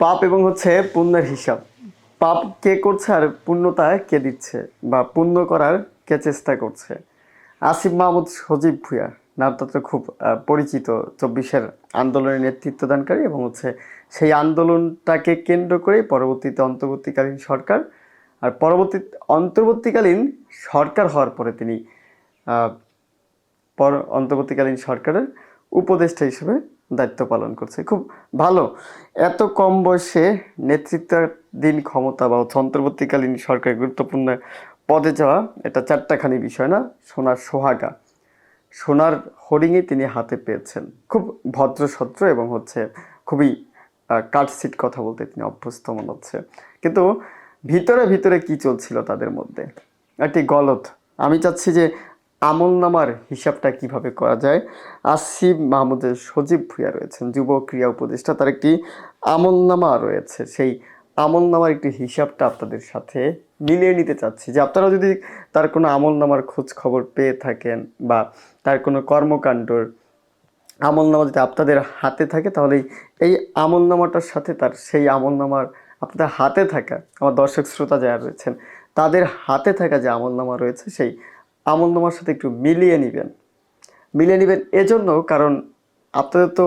পাপ এবং হচ্ছে পুণ্যের হিসাব। পাপ কে করছে আর পুণ্যতা কে দিচ্ছে বা পুণ্য করার কে চেষ্টা করছে? আসিফ মাহমুদ সজীব ভুঁইয়া নামটা তো খুব পরিচিত চব্বিশের আন্দোলনের নেতৃত্ব দানকারী এবং হচ্ছে সেই আন্দোলনটাকে কেন্দ্র করে পরবর্তীতে অন্তর্বর্তীকালীন সরকার আর পরবর্তী, অন্তর্বর্তীকালীন সরকার হওয়ার পরে তিনি পর, অন্তর্বর্তীকালীন সরকারের উপদেষ্টা হিসেবে দায়িত্ব পালন করছে। খুব ভালো। এত কম বয়সে নেতৃত্বাধীন ক্ষমতা বা অন্তর্বর্তীকালীন সরকারের গুরুত্বপূর্ণ পদে যাওয়া, এটা চারটাখানি বিষয় না, সোনার সোহাগা। সোনার হরিণই তিনি হাতে পেয়েছেন। খুব ভদ্রসদ্র এবং হচ্ছে খুবই কাটসিট কথা বলতে তিনি অভ্যস্ত মনে হচ্ছে। কিন্তু ভিতরে ভিতরে কি চলছিল তাদের মধ্যে? একটি গলত আমি চাচ্ছি যে আমলনামার হিসাবটা কীভাবে করা যায়? আসিফ মাহমুদের সজীব ভুইয়া রয়েছেন, যুব ক্রিয়া উপদেষ্টা। তার একটি আমলনামা রয়েছে। সেই আমলনামার একটি হিসাবটা আপনাদের সাথে মিলিয়ে নিতে চাচ্ছি যে আপনারা যদি তার কোনো আমলনামার খোঁজ খবর পেয়ে থাকেন বা তার কোনো কর্মকাণ্ডর আমলনামা যদি আপনাদের হাতে থাকে, তাহলে এই আমলনামাটার সাথে তার সেই আমলনামার আপনাদের হাতে থাকা, আমার দর্শক শ্রোতা যারা রয়েছেন, তাদের হাতে থাকা যে আমলনামা রয়েছে, সেই আমলনামার সাথে একটু মিলিয়ে নেবেন। মিলিয়ে নেবেন এজন্য কারণ আপনারা তো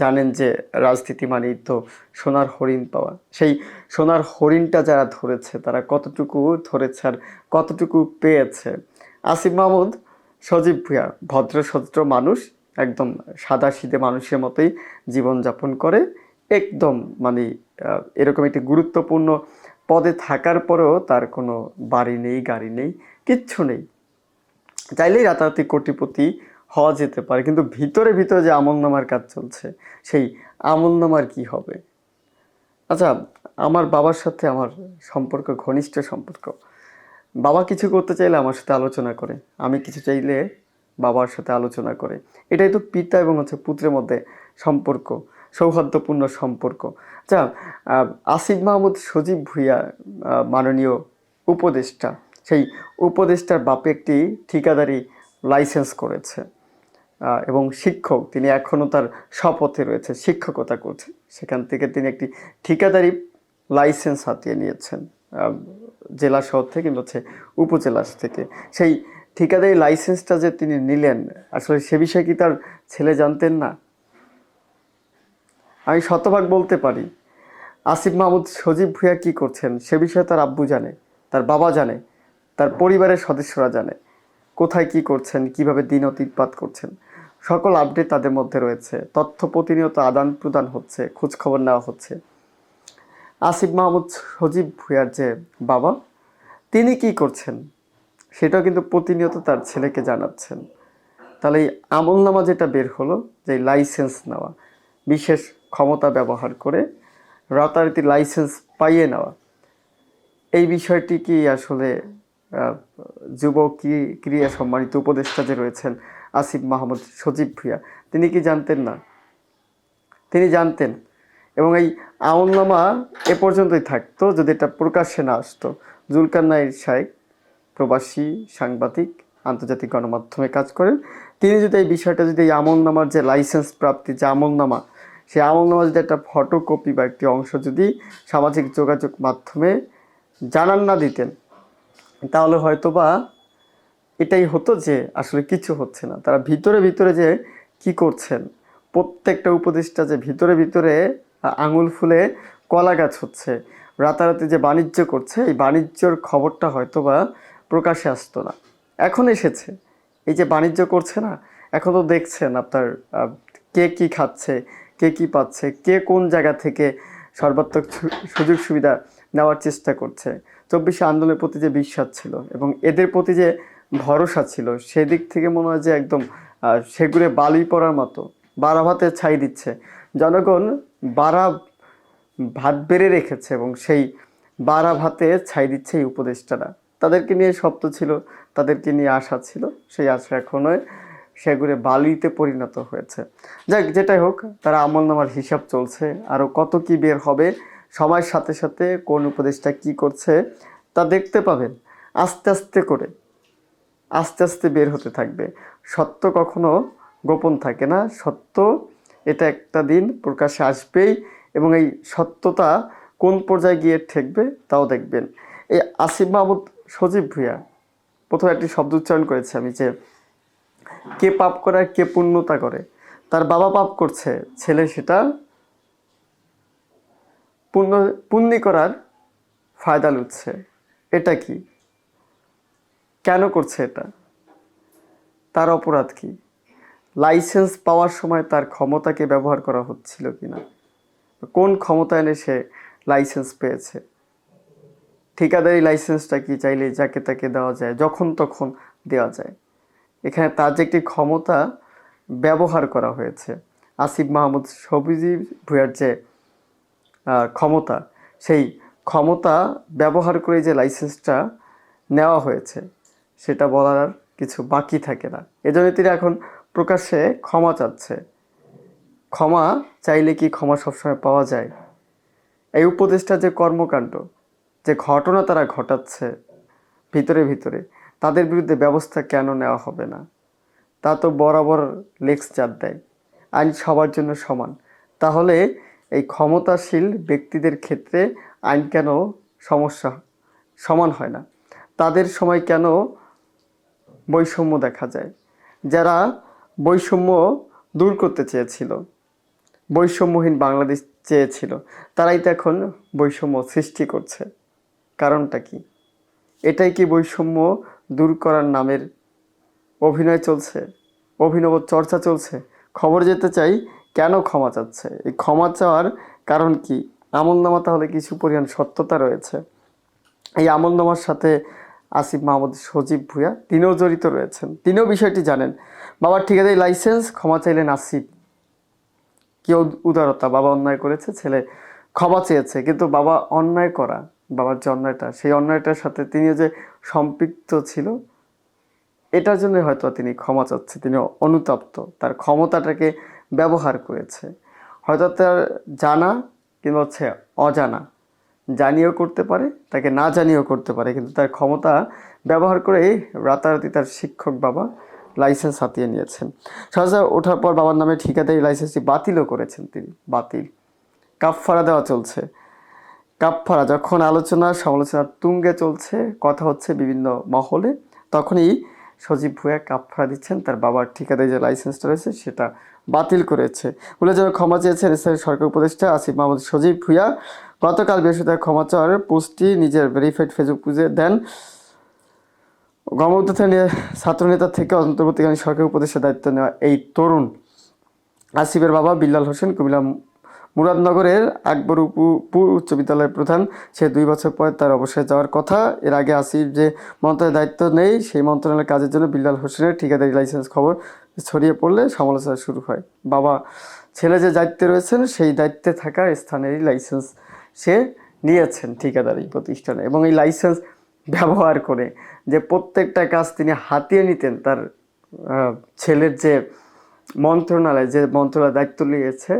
জানেন যে রাজনীতি মানেই তো সোনার হরিণ পাওয়া। সেই সোনার হরিণটা যারা ধরেছে, তারা কতটুকু ধরেছে আর কতটুকু পেয়েছে? আসিফ মাহমুদ সজীব ভুঁইয়া, ভদ্র সদ্র মানুষ, একদম সাদা সিধে মানুষের মতোই জীবনযাপন করে, একদম মানে এরকম একটি গুরুত্বপূর্ণ পদে থাকার পরেও তার কোনো বাড়ি নেই, গাড়ি নেই, কিচ্ছু নেই। চাইলেই রাতারাতি কোটিপতি হওয়া যেতে পারে, কিন্তু ভিতরে ভিতরে যে আমলনামার কাজ চলছে, সেই আমলনামার কি হবে? আচ্ছা আমার বাবার সাথে আমার সম্পর্ক, ঘনিষ্ঠ সম্পর্ক। বাবা কিছু করতে চাইলে আমার সাথে আলোচনা করে, আমি কিছু চাইলে বাবার সাথে আলোচনা করে। এটাই তো পিতা এবং হচ্ছে পুত্রের মধ্যে সম্পর্ক, সৌহার্দ্যপূর্ণ সম্পর্ক। আচ্ছা আসিফ মাহমুদ সজীব ভুইয়া মাননীয় উপদেষ্টা সেই উপদেষ্টার বাপে একটি ঠিকাদারি লাইসেন্স করেছে এবং শিক্ষক। তিনি এখনও তার শপথে রয়েছে, শিক্ষকতা করছে। সেখান থেকে তিনি একটি ঠিকাদারি লাইসেন্স হাতিয়ে নিয়েছেন জেলা শহর থেকে কিংবা হচ্ছে উপজেলা থেকে। সেই ঠিকাদারি লাইসেন্সটা যে তিনি নিলেন, আসলে সে বিষয়ে কি তার ছেলে জানতেন না? আমি শতভাগ বলতে পারি। আসিফ মাহমুদ সজীব ভুঁইয়া কী করছেন? সে বিষয়ে তার আব্বু জানে, তার বাবা জানে। তার পরিবারের সদস্যরা জানে কোথায় কি করছেন, কীভাবে দিন অতিপাত করছেন। সকল আপডেট তাদের মধ্যে রয়েছে। তথ্য প্রতিনিয়ত আদান প্রদান হচ্ছে, খোঁজখবর নেওয়া হচ্ছে। আসিফ মাহমুদ সজীব ভুঁইয়ার যে বাবা, তিনি কি করছেন সেটাও কিন্তু প্রতিনিয়ত তার ছেলেকে জানাচ্ছেন। তাহলে এই আমলনামা যেটা বের হলো, যে লাইসেন্স নেওয়া, বিশেষ ক্ষমতা ব্যবহার করে রাতারাতি লাইসেন্স পাইয়ে নেওয়া, এই বিষয়টি কি আসলে যুব ক্রিয়া সম্মানিত উপদেষ্টা যে রয়েছেন, আসিফ মাহমুদ সজীব ভুইয়া, তিনি কি জানতেন না? তিনি জানতেন এবং এই আমলনামা এ পর্যন্তই থাকতো, যদি এটা প্রকাশ্যে না আসতো। জুলকার নাইর শাহেক প্রবাসী, সাংবাদিক, আন্তর্জাতিক গণমাধ্যমে কাজ করেন। তিনি যদি এই বিষয়টা, যদি এই আমলনামার যে লাইসেন্স প্রাপ্তি, যে আমলনামা, সেই আমলনামা যদি একটা ফটোকপি বা একটি অংশ যদি সামাজিক যোগাযোগ মাধ্যমে জানান না দিতেন তাহলে হয়তো বা এটাই হতো যে আসলে কিছু হচ্ছে না। তারা ভিতরে ভিতরে যে কি করছেন? প্রত্যেকটা উপদেষ্টা যে ভিতরে ভিতরে আঙুল ফুলে কলা গাছ হচ্ছে। রাতারাতি যে বাণিজ্য করছে, এই বাণিজ্যর খবরটা হয়তো বা প্রকাশে আসতো না। এখন এসেছে। এই যে বাণিজ্য করছে না, এখন তো দেখছেন আপনার কে কি খাচ্ছে, কে কি পাচ্ছে, কে কোন জায়গা থেকে সর্বাত্মক সুযোগ সুবিধা নেওয়ার চেষ্টা করছে। চব্বিশে আন্দোলনের প্রতি যে বিশ্বাস ছিল এবং এদের প্রতি যে ভরসা ছিল, সেদিক থেকে মনে হয় যে একদম সেগুলো বালি পড়ার মতো বাড়া ভাতে ছাই দিচ্ছে। জনগণ বারা ভাত বেড়ে রেখেছে এবং সেই বারা ভাতে ছাই দিচ্ছে এই উপদেষ্টারা। তাদেরকে নিয়ে স্বপ্ন ছিল, তাদেরকে নিয়ে আশা ছিল, সেই আশা এখনও সেগুলো বালিতে পরিণত হয়েছে। যাক, যেটাই হোক, তারা আমল নামার হিসাব চলছে। আরও কত কি বের হবে সময়ের সাথে সাথে কোন উপদেশটা কি করছে তা দেখতে পাবেন। আস্তে আস্তে করে, আস্তে আস্তে বের হতে থাকবে। সত্য কখনো গোপন থাকে না। সত্য এটা একটা দিন প্রকাশে আসবেই এবং এই সত্যতা কোন পর্যায়ে গিয়ে ঠেকবে তাও দেখবেন। এই আসিফ মাহমুদ সজীব ভুইয়া, প্রথমে একটি শব্দ উচ্চারণ করেছি আমি যে, কে পাপ করে আর কে পুণ্যতা করে। তার বাবা পাপ করছে, ছেলে সেটা পুণ্য পুণ্যি করার ফায়দা লুটছে। এটা কি? কেন করছে এটা? তার অপরাধ কি? লাইসেন্স পাওয়ার সময় তার ক্ষমতাকে ব্যবহার করা হচ্ছিল কি না কোন ক্ষমতা এনে সে লাইসেন্স পেয়েছে? ঠিকাদারি লাইসেন্সটা কি চাইলে যাকে তাকে দেওয়া যায়, যখন তখন দেওয়া যায়? এখানে তার যে একটি ক্ষমতা ব্যবহার করা হয়েছে। আসিফ মাহমুদ সবিজি ভুয়ার যে ক্ষমতা। সেই ক্ষমতা ব্যবহার করে যে লাইসেন্সটা নেওয়া হয়েছে, সেটা বলার আর কিছু বাকি থাকে না। এজন্য তিনি এখন প্রকাশ্যে ক্ষমা চাচ্ছে। ক্ষমা চাইলে কি ক্ষমা সবসময় পাওয়া যায়? এই উপদেশটা যে কর্মকাণ্ড, যে ঘটনা তারা ঘটাচ্ছে ভিতরে ভিতরে, তাদের বিরুদ্ধে ব্যবস্থা কেন নেওয়া হবে না? তা তো বরাবর লেক্স চার দেয়। আইন সবার জন্য সমান। তাহলে এই ক্ষমতাশীল ব্যক্তিদের ক্ষেত্রে আইন কেন সমস্যা সমান হয় না? তাদের সময় কেন বৈষম্য দেখা যায়? যারা বৈষম্য দূর করতে চেয়েছিল, বৈষম্যহীন বাংলাদেশ চেয়েছিল, তারাই তো এখন বৈষম্য সৃষ্টি করছে। কারণটা কি? এটাই কি বৈষম্য দূর করার নামের অভিনয় চলছে? অভিনব চর্চা চলছে? খবর যেতে চাই কেন ক্ষমা চাচ্ছে? এই ক্ষমা চাওয়ার কারণ কি? আমলনামা তাহলে কিছু পরিমাণ সত্যতা রয়েছে। এই আমলনামার সাথে আসিফ মাহমুদ সজীব ভুয়া তিনিও জড়িত রয়েছেন। তিনিও বিষয়টি জানেন। বাবার ঠিকাদারি লাইসেন্স, ক্ষমা চাইলেন আসিফ। কি উদ- উদারতা বাবা অন্যায় করেছে, ছেলে ক্ষমা চেয়েছে, কিন্তু বাবা অন্যায় করা, বাবার যে অন্যায়টা, সেই অন্যায়টার সাথে তিনি যে সম্পৃক্ত ছিল, এটার জন্য হয়তো তিনি ক্ষমা চাচ্ছে তিনি অনুতপ্ত। তার ক্ষমতাটাকে ব্যবহার করেছে। হয়তো তার জানা কিংবা হচ্ছে অজানা জানিয়েও করতে পারে, তাকে না জানিয়েও করতে পারে, কিন্তু তার ক্ষমতা ব্যবহার করে রাতারাতি তার শিক্ষক বাবা লাইসেন্স হাতিয়ে নিয়েছেন। সহজে ওঠার পর বাবার নামে ঠিকাদারি লাইসেন্সটি বাতিলও করেছেন তিনি, বাতিল। কাফফারা দেওয়া চলছে। কাপফারা যখন আলোচনা সমালোচনা তুঙ্গে চলছে, কথা হচ্ছে বিভিন্ন মহলে, তখনই সজীব ভুয়া কাপফারা দিচ্ছেন তার বাবার ঠিকাদারি যে লাইসেন্সটা রয়েছে সেটা বাতিল করেছে। যেন ক্ষমা চেয়েছেন স্থানীয় সরকার উপদেষ্টা আসিফ মাহমুদ সজীব ভুয়া গতকাল বৃহস্পতিবার ক্ষমা চাওয়ার পোস্টটি নিজের ভেরিফাইড ফেসবুক পুজে দেন। গণঅভ্যুত্থান ছাত্রনেতা থেকে অন্তর্বর্তীকালীন সরকার উপদেষ্টা দায়িত্ব নেওয়া এই তরুণ আসিফের বাবা বিল্লাল হোসেন কুমিল্লা মুরাদনগরের আকবর উপু- উচ্চ বিদ্যালয়ের প্রধান। সে দুই বছর পরে তার অবসরে যাওয়ার কথা। এর আগে আসিফ যে মন্ত্রণালয়ের দায়িত্ব নেই, সেই মন্ত্রণালয়ের কাজের জন্য বিল্লাল হোসেনের ঠিকাদারি লাইসেন্স খবর ছড়িয়ে পড়লে সমালোচনা শুরু হয়। বাবা, ছেলে যে দায়িত্বে রয়েছেন, সেই দায়িত্বে থাকা স্থানেরই লাইসেন্স সে নিয়েছেন ঠিকাদারি প্রতিষ্ঠানে এবং এই লাইসেন্স ব্যবহার করে যে প্রত্যেকটা কাজ তিনি হাতিয়ে নিতেন তার ছেলের যে মন্ত্রণালয় যে মন্ত্রণালয় দায়িত্ব নিয়েছে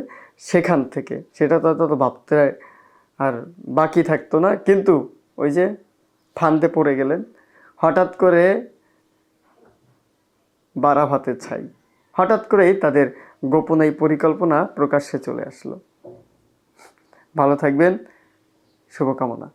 সেখান থেকে। সেটা তো তত ভাবতে আর বাকি থাকতো না। কিন্তু ওই যে ফান্দে পড়ে গেলেন। হঠাৎ করে বারা ভাতের ছাই। হঠাৎ করেই তাদের গোপন এই পরিকল্পনা প্রকাশ্যে চলে আসলো। ভালো থাকবেন, শুভকামনা।